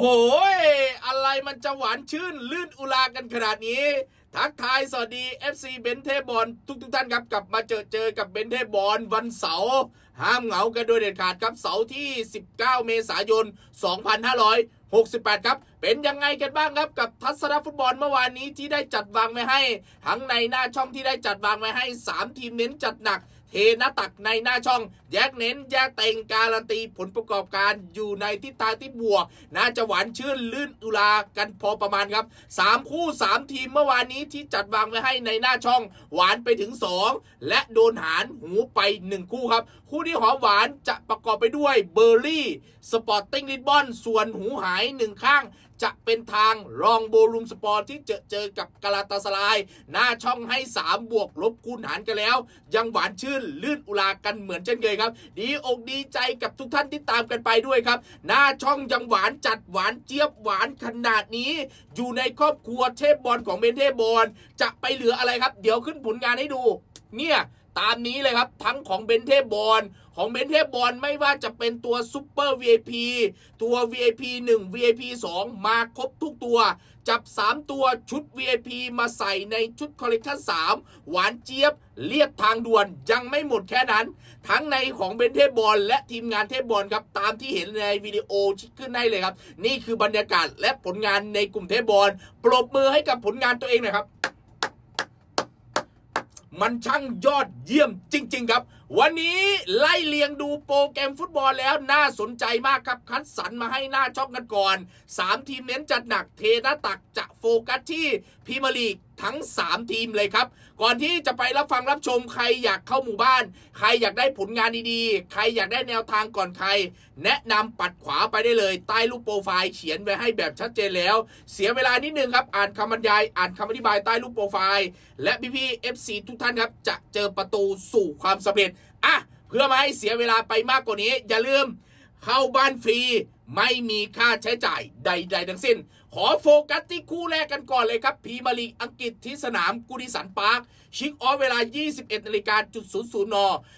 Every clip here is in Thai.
โอ้ยอะไรมันจะหวานชื่น ลื่นอุลากันขนาดนี้ ทักทายสวัสดี FC เบนเทบอลทุกทุกท่านครับ กลับมาเจอเจอกับเบนเทบอลวันเสาร์ห้ามเหงากันโดยเด็ดขาดครับเสาร์ที่ 19 เมษายน 2568 ครับ เป็นยังไงกันบ้างครับกับทัศนฟุตบอลเมื่อวานนี้ที่ได้จัดวางไว้ให้ ทั้งในหน้าช่องที่ได้จัดวางไว้ให้ 3 ทีมเน้นจัดหนัก หน้าตักในหน้าช่อง แยกเน้นแยกเต็งการันตีผลประกอบการอยู่ในทิศทางที่บวก น่าจะหวานชื่นลื่นอุลากันพอประมาณครับ 3 คู่ 3 ทีมเมื่อวานนี้ที่จัดวางไว้ให้ในหน้าช่อง หวานไปถึง 2 และโดนหารหูไป 1 คู่ครับคู่ที่หอมหวานจะประกอบไปด้วยเบอร์รี่สปอร์ติ้งลิสบอนส่วนหูหายหนึ่งข้าง จะเป็นทางรองโบลูมสปอร์ที่เจอเจอกับกาลาตาสลาย หน้าช่องให้ 3 บวกลบคูณหารกันแล้ว ยังหวานชื่นลื่นอุลากันเหมือนเช่นเคยครับ ดีอกดีใจกับทุกท่านที่ตามกันไปด้วยครับ หน้าช่องยังหวานจัดหวานเจี๊ยบหวานขนาดนี้ อยู่ในครอบครัวเทพบอลของเบนเทพบอลจะไปเหลืออะไรครับ เดี๋ยวขึ้นผลงานให้ดู เนี่ย ตามนี้เลยครับ ทั้งของเบนเทบอลของเบนเทบอลไม่ว่าจะเป็นตัวซูเปอร์ VIP ตัว VIP 1 VIP 2 มาครบทุกตัว จับ 3 ตัวชุด VIP มาใส่ในชุดคอลเลกชัน3 หวานเจี๊ยบเรียบทางด่วนยังไม่หมดแค่นั้น ทั้งในของเบนเทบอลและทีมงานเทบอลครับ ตามที่เห็นในวิดีโอที่ขึ้นให้เลยครับ นี่คือบรรยากาศและผลงานในกลุ่มเทบอลปรบมือให้กับผลงานตัวเองน่อยครับ มันช่างยอดเยี่ยมจริง ๆ ครับ วันนี้ไล่เลียงดูโปรแกรมฟุตบอลแล้วน่าสนใจมากครับ คัดสรรมาให้หน้าชองกันก่อน 3 ทีมเน้นจัดหนักเทนาตักจะโฟกัสที่พรีเมียร์ลีกทั้ง 3 ทีมเลยครับ ก่อนที่จะไปรับฟังรับชมใครอยากเข้าหมู่บ้าน ใครอยากได้ผลงานดีๆ ใครอยากได้แนวทางก่อนใคร แนะนำปัดขวาไปได้เลย ใต้รูปโปรไฟล์เขียนไว้ให้แบบชัดเจนแล้ว เสียเวลานิดนึงครับอ่านคำบรรยาย อ่านคำอธิบายใต้รูปโปรไฟล์ และพี่ๆ FC ทุกท่านครับจะเจอประตูสู่ความสำเร็จ อะเพื่อไม่ให้เสียเวลาไปมากกว่านี้ อย่าลืมเข้าบ้านฟรี ไม่มีค่าใช้จ่ายใด ๆ ทั้งสิ้น ขอโฟกัสที่คู่แรกกันก่อนเลยครับพรีมาลีอังกฤษที่สนามกูดิสันพาร์คชิกออฟเวลา 21นาฬิกาจุด00น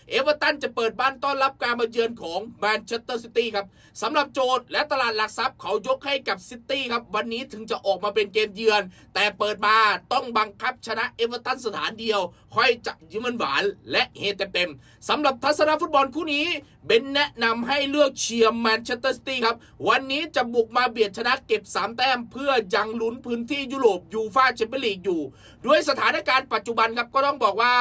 เอเวอร์ตันจะเปิดบ้านต้อนรับการมาเยือนของแมนเชสเตอร์ซิตี้ครับสำหรับโจทย์และตลาดหลักทรัพย์เขายกให้กับซิตี้ครับ วันนี้ถึงจะออกมาเป็นเกมเยือน แต่เปิดมาต้องบังคับชนะเอเวอร์ตันสถานเดียว ค่อยจะยิ้มมันหวานและเฮเต็มๆสำหรับทัศนฟุตบอลคู่นี้เบนแนะนำให้เลือกเชียร์แมนเชสเตอร์ซิตี้ครับวันนี้จะบุกมาเบียดชนะเก็บ 3 แต้ม เพื่อยังลุ้นพื้นที่ยุโรปยูฟาแชมเปี้ยนลีกอยู่ ด้วยสถานการณ์ปัจจุบันครับก็ต้องบอกว่า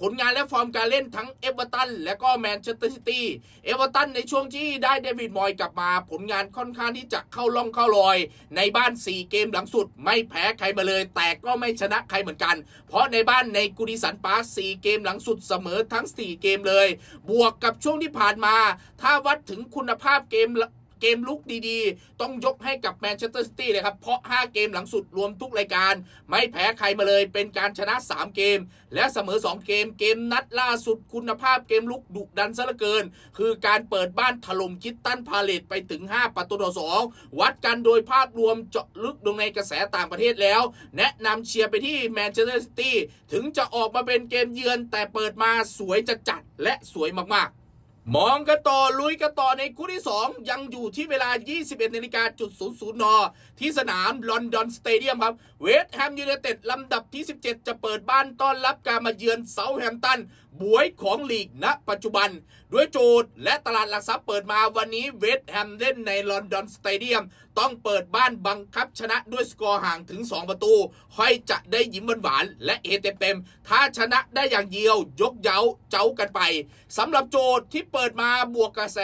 ผลงานและฟอร์มการเล่นทั้งเอเวอร์ตันและก็แมนเชสเตอร์ซิตี้เอเวอร์ตันในช่วงที่ได้เดวิดมอยกลับมา ผลงานค่อนข้างที่จะเข้าล่องเข้ารอย ในบ้าน 4 เกมหลังสุด ไม่แพ้ใครมาเลย แต่ก็ไม่ชนะใครเหมือนกัน เพราะในบ้านในกูดิสันปาร์ค4เกมหลังสุดเสมอทั้ง 4 เกมเลย บวกกับช่วงที่ผ่านมา ถ้าวัดถึงคุณภาพเกม เกมลุกดีๆ ต้องยกให้กับแมนเชสเตอร์ซิตี้เลยครับ เพราะ 5 เกมหลังสุดรวมทุกรายการ ไม่แพ้ใครมาเลยเป็นการชนะ 3 เกม และเสมอ 2 เกมเกมนัดล่าสุดคุณภาพเกมลุกดุดันซะเหลือเกิน คือการเปิดบ้านถล่มคิดตันพาเลตไปถึง 5 ประตูต่อ 2 วัดกันโดยภาพรวมเจาะลึกลงในกระแสต่างประเทศแล้ว แนะนำเชียร์ไปที่แมนเชสเตอร์ซิตี้ถึงจะออกมาเป็นเกมเยือนแต่เปิดมาสวยจัดจัดและสวยมากๆ มองกันต่อลุยกันต่อในคู่ที่ 2 ยังอยู่ที่เวลา 21นาฬิกาจุด00นที่สนามลอนดอนสเตเดียมครับ เวสต์แฮมยูไนเต็ดลำดับที่ 17 จะเปิดบ้านต้อนรับการมาเยือนเซาแฮมตัน บวยของลีกณ ปัจจุบัน ด้วยโจทย์และตลาดหลักทรัพย์เปิดมาวันนี้เวสต์แฮมเล่นในลอนดอนสเตเดียม ต้องเปิดบ้านบังคับชนะด้วยสกอร์ห่างถึง 2 ประตูค่อยจะได้ยิ้มหวานและเอเต็มถ้าชนะได้อย่างเดียวยกเย้าเจ้ากันไปสำหรับโจทย์ที่เปิดมาบวกกระแส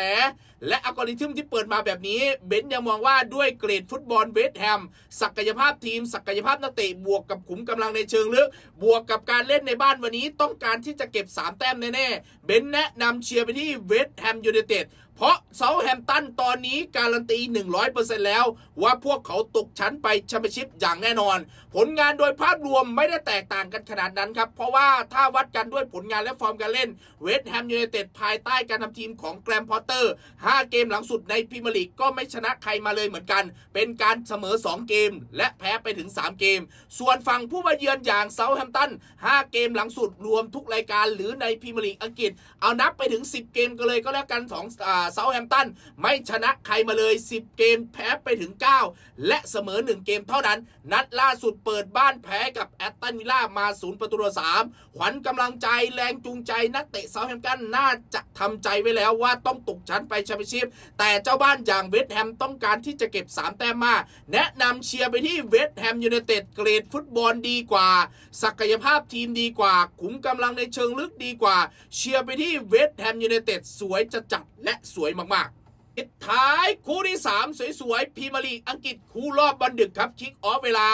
และอัลกอริทึมที่เปิดมาแบบนี้เบนยังมองว่าด้วยเกรดฟุตบอลเวสต์แฮมศักยภาพทีม ศักยภาพนักเตะบวกกับขุมกำลังในเชิงลึก บวกกับการเล่นในบ้านวันนี้ต้องการที่จะเก็บ 3 แต้มแน่ๆเบนแนะนำเชียร์ไปที่เวสต์แฮมยูไนเต็ด เพราะเซาแฮมตันตอนนี้การันตี 100%แล้ว ว่าพวกเขาตกชั้นไปแชมเปี้ยนชิพอย่างแน่นอน ผลงานโดยภาพรวมไม่ได้แตกต่างกันขนาดนั้นครับ เพราะว่าถ้าวัดกันด้วยผลงานและฟอร์มการเล่น เวสต์แฮมยูไนเต็ดภายใต้การทำทีมของแกรมพอตเตอร์ 5 เกมหลังสุดในพรีเมียร์ลีกก็ไม่ชนะใครมาเลยเหมือนกัน เป็นการเสมอ 2 เกม และแพ้ไปถึง 3 เกม ส่วนฝั่งผู้มาเยือนอย่างเซาแฮมตัน 5 เกมหลังสุดรวมทุกรายการหรือในพรีเมียร์ลีกอังกฤษ เอานับไปถึง 10 เกมกันเลยก็แล้วกัน2อ่าเซาแฮมตันไม่ชนะใครมาเลย 10 เกมแพ้ไปถึง 9 และเสมอ 1 เกมเท่านั้น นัดล่าสุดเปิดบ้านแพ้กับแอตตันวิลล่ามาศูนย์ประตูต่อสามขวัญกำลังใจแรงจูงใจนักเตะเซาแฮมตันน่าจะทำใจไว้แล้วว่าต้องตกชั้นไปแชมเปี้ยนชิพแต่เจ้าบ้านอย่างเวสต์แฮมต้องการที่จะเก็บ 3 แต้มมาแนะนำเชียร์ไปที่เวสต์แฮมยูไนเต็ดเกรดฟุตบอลดีกว่า ศักยภาพทีมดีกว่า ขุมกำลังในเชิงลึกดีกว่า เชียร์ไปที่เวสต์แฮมยูไนเต็ดสวยจะจัดและสวยมากๆปิดท้ายคู่ที่ 3 สวยๆพรีมารีอังกฤษคู่รอบบันดึกครับคิกออฟเวลา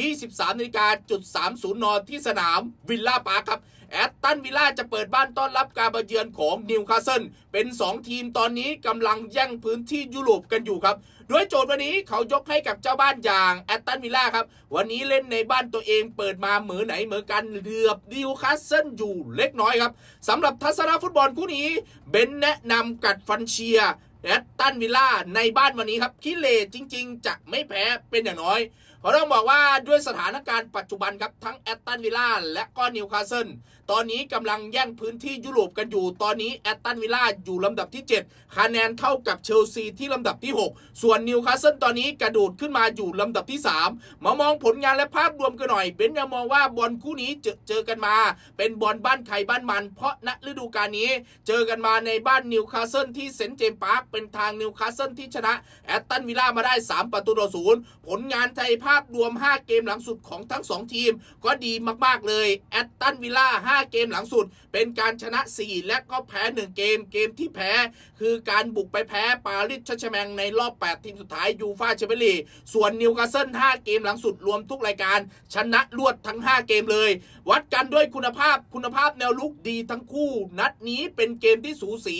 23นาฬิกาจุด30 น ที่สนามวิลล่าปาร์ครับ แอตตันวิลล่าจะเปิดบ้านต้อนรับการมาเยือนของนิวคาสเซิลเป็น 2 ทีมตอนนี้กำลังแย่งพื้นที่ยุโรปกันอยู่ครับด้วยโจทย์วันนี้เขายกให้กับเจ้าบ้านอย่างแอตตันวิลล่าครับ วันนี้เล่นในบ้านตัวเองเปิดมาเหมือไหนเหมือกันเหลือบนิวคาสเซิลอยู่เล็กน้อยครับสำหรับทัศนฟุตบอลคู่นี้เบนแนะนำกัดฟันเชียแอตตันวิลล่าในบ้านวันนี้ครับคิเลจริง ๆ จะไม่แพ้เป็นอย่างน้อย ต้องบอกว่าด้วยสถานการณ์ปัจจุบันครับทั้งแอตตันวิลล่าและก็นิวคาสเซิลตอนนี้กำลังแย่งพื้นที่ยุโรปกันอยู่ ตอนนี้แอตตันวิลล่าอยู่ลำดับที่ 7 คะแนนเท่ากับเชลซีที่ลำดับที่ 6 ส่วนนิวคาสเซิลตอนนี้กระโดดขึ้นมาอยู่ลำดับที่ 3 มามองผลงานและภาพรวมกันหน่อยเบนยังมองว่าบอลคู่นี้เจอเจอกันมา เป็นบอลบ้านใครบ้านมัน เพราะณฤดูกาลนี้ เจอกันมาในบ้านนิวคาสเซิลที่เซนต์เจมส์พาร์คเป็นทางนิวคาสเซิลที่ชนะแอตตันวิลล่ามาได้ 3 ประตูต่อศูนย์ผลงานไทยภาพรวม 5 เกมหลังสุดของทั้ง 2 ทีม ก็ดีมากๆเลย แอตตันวิลล่า 5 เกมหลังสุด เป็นการชนะ 4 และก็แพ้ 1 เกม เกมที่แพ้ คือการบุกไปแพ้ ปารีสแชร์แชแมงในรอบ 8 ทีมสุดท้ายยูฟาแชมเปี้ยนลีกส่วนนิวคาสเซิล 5 เกมหลังสุดรวมทุกรายการ ชนะรวดทั้ง 5 เกมเลย วัดกันด้วยคุณภาพคุณภาพแนวลุกดีทั้งคู่ นัดนี้เป็นเกมที่สูสี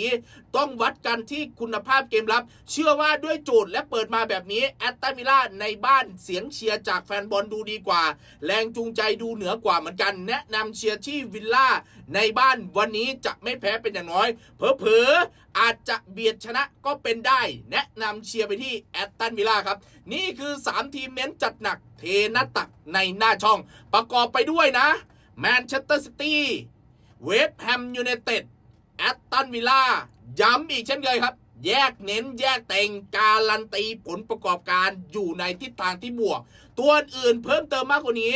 ต้องวัดกันที่คุณภาพเกมรับ เชื่อว่าด้วยโจทย์และเปิดมาแบบนี้แอตตามิล่าในบ้านเสียงเชียร์จากแฟนบอลดูดีกว่า แรงจูงใจดูเหนือกว่าเหมือนกัน แนะนำเชียร์ที่วิลล่าในบ้านวันนี้จะไม่แพ้เป็นอย่างน้อย เผลอๆอาจจะเบียดชนะก็เป็นได้ แนะนำเชียร์ไปที่แอตตันวิลล่าครับ นี่คือ 3 ทีมเน้นจัดหนักเทนัตักในหน้าช่อง ประกอบไปด้วยนะแมนเชสเตอร์ซิตี้เวสต์แฮมยูไนเต็ดแอตตันวิลล่าย้ำอีกเช่นเคยครับ แยกเน้นแยกเต็งการันตีผลประกอบการอยู่ในทิศทางที่บวก ตัวอื่นเพิ่มเติมมากกว่านี้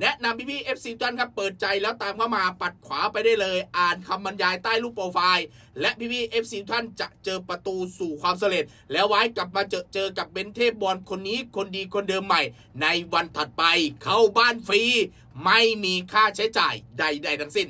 แนะนำพี่พี่ๆ FC ทุกท่านครับเปิดใจแล้วตามเข้ามาปัดขวาไปได้เลย อ่านคำบรรยายใต้รูปโปรไฟล์ และพี่พี่ๆ FC ทุกท่านจะเจอประตูสู่ความสำเร็จ แล้วไว้กลับมาเจอเจอกับเบนเทพบอลคนนี้คนดีคนเดิมใหม่ ในวันถัดไปเข้าบ้านฟรี ไม่มีค่าใช้จ่ายใด ๆ ทั้งสิ้น